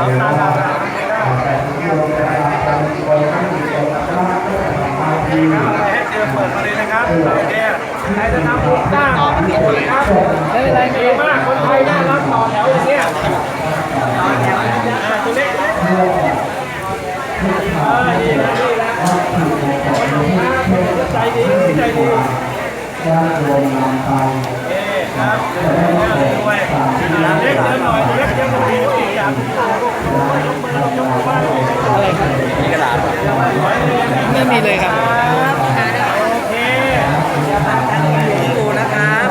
เจอเปิดมาเลยนะครับโอเคใครจะทำบุญสร้างโบสถ์นะครับไม่เป็นไรดีมาก คนไทยน่ารักต่อแถวอย่างเงี้ยต่อแถวตัวเล็กเออดีนะดีนะใจดีใจดีจ้างรวมนำไปเอ๊ครับเดินด้วยเล็กเดินหน่อยเล็กยังไม่ดี อะไรครับมีกระดาษไม่มีเลยครับโอเคดูนะครับ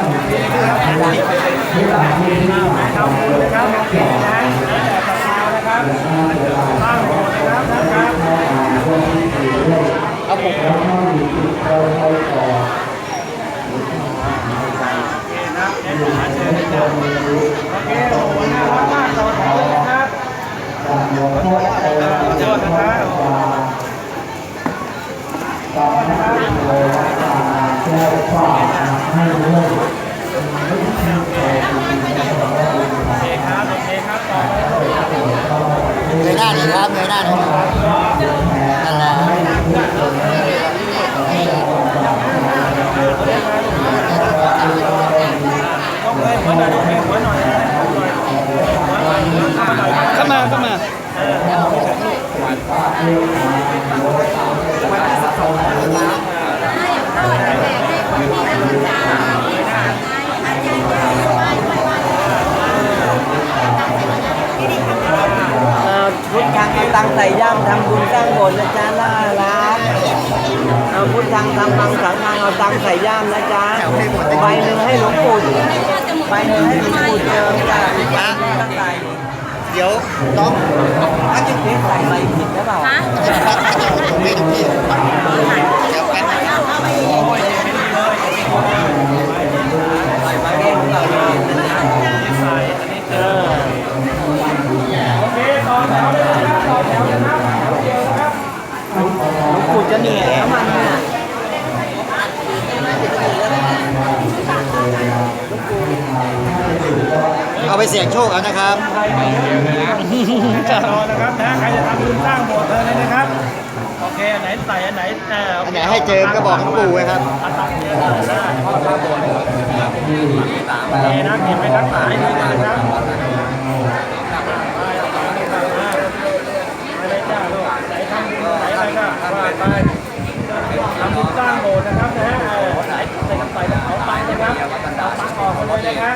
ทำบุญนะครับโอเคนะแต่ศรัทธานะ หาเจอกันนะโอเคโอ้โหน่ารักมากต่อแถวเลยนะครับจากหลวงพ่อโทษนะครับตอนนั้นเลยแก้วฟ้าให้ด้วย โอเคครับโอเคครับต่อไป เงยหน้าดีครับเงยหน้าดีนั่นแหละ ต้องเลยหัวหน่อยต้องเลยหัวหน่อยนะหัวหน่อยหัวหน่อยหัวหน่อย เข้ามาเข้ามา เออไม่ถึงลูก พุทธังเอาตังค์ใส่ย่ามทำบุญสร้างโบสถ์นะจ๊ะน่ารักเอาพุทธังทำมังสังฆังเอาตังค์ใส่ย่ามนะจ๊ะใบหนึ่งให้หลวงปู่ใบหนึ่งให้หลวงปู่เจิมจ้ะอีกใบหนึ่งก็ใส่เดี๋ยวน้องถ้าจะเพี้ยนใส่ใบผิดหรือเปล่าไม่ถูกที่เดี๋ยวกันใส่ใบเองเราเลยใส่อันนี้เจอโอเคต่อแถวเลยนะครับต่อแถวนะครับแถวเดียวนะครับหลวงปู่จะเหนื่อยแล้วมัน เนี่ยเอาไปเสี่ยงโชคเอานะครับใครมีเยอะนะครับแน่นอนนะครับนะใครจะทำบุญสร้างโบสถ์เธอเลยนะครับ โอเคอันไหนใส่อันไหนเอออันไหนให้เจิมก็บอกหลวงปู่ไว้ครับอันตัดเนี่ยได้ได้ข้อสร้างโบสถ์โอเคนะเก็บไปรักษาให้ดีนะครับไปเลยจ้าลูกไหนทำบุญไหนอะไรก็ว่าไปทำบุญสร้างโบสถ์นะครับนะเออไหนใส่กระใส่กระเป๋าตังค์นะครับเอาตังค์ออกมาเลยนะครั